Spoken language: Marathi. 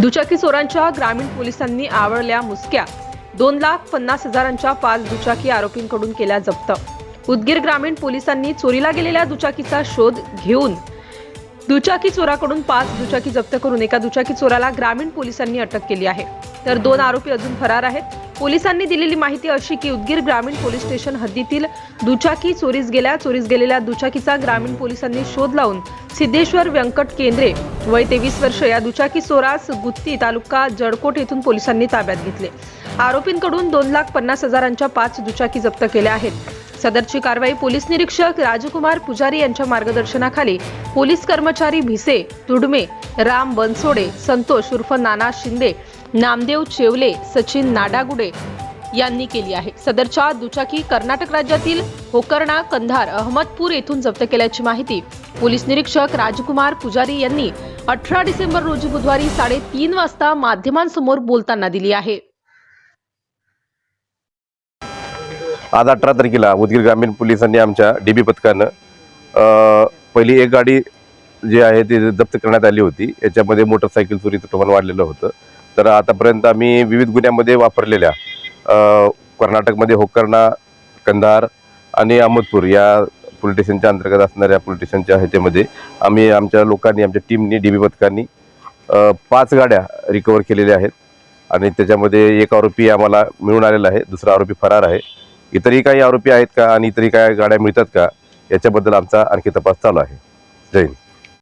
दुचाकी चोरांच्या ग्रामीण पोलिसांनी आवळल्या मुसक्या. दोन लाख पन्नास हजारांच्या पाच दुचाकी आरोपींकडून केल्या जप्त. उदगीर ग्रामीण पोलिसांनी चोरीला गेलेल्या दुचाकीचा शोध घेऊन दुचाकी चोराकडून पाच दुचाकी जप्त करून एका दुचाकी चोराला ग्रामीण पोलिसांनी अटक केली आहे. तर दोन आरोपी अजून फरार आहेत. पोलिसांनी दिलेली माहिती अशी की उदगीर ग्रामीण पोलीस स्टेशन हद्दीतील दुचाकी चोरीस गेल्या चोरीस गेलेल्या दुचाकीचा ग्रामीण पोलिसांनी शोध लावून सिद्धेश्वर व्यंकट केंद्रे वय तेवीस वर्ष या दुचाकी चोरास गुत्ती तालुका जडकोट येथून पोलिसांनी ताब्यात घेतले. आरोपींकडून दोन लाख पन्नास हजारांच्या पाच दुचाकी जप्त केल्या आहेत. सदरची कारवाई पोलीस निरीक्षक राजकुमार पुजारी यांच्या मार्गदर्शनाखाली पोलीस कर्मचारी भिसे तुडमे राम बनसोडे संतोष उर्फ नाना शिंदे नामदेव चेवले सचिन नाडागुडे यांनी केली आहे. सदरच्या दुचाकी कर्नाटक राज्यातील होकर्णा कंधार अहमदपूर येथून जप्त केल्याची माहिती पोलीस निरीक्षक राजकुमार पुजारी यांनी अठरा डिसेंबर रोजी बुधवारी साडेतीन वाजता माध्यमांसमोर बोलताना दिली आहे. आज अठरा तारखेला उदगीर ग्रामीण पोलिसांनी आमच्या डीबी पथकानं पहिली एक गाडी जी आहे ती जप्त करण्यात आली होती. याच्यामध्ये मोटरसायकल चोरीचं प्रमाण वाढलेलं होतं. तर आतापर्यंत आम्ही विविध गुन्ह्यामध्ये वापरलेल्या कर्नाटकमध्ये होकर्णा कंधार आणि अहमदपूर या पोलीस स्टेशनच्या अंतर्गत असणाऱ्या पोलीस स्टेशनच्या ह्याच्यामध्ये आम्ही आमच्या लोकांनी आमच्या टीमनी डी बी पथकांनी पाच गाड्या रिकवर केलेल्या आहेत आणि त्याच्यामध्ये एक आरोपी आम्हाला मिळून आलेला आहे दुसरा आरोपी फरार आहे. इतरही काही आरोपी आहेत का आणि इतरही काही गाड्या मिळतात का याच्याबद्दल आमचा आणखी तपास चालू आहे. जय हिंद.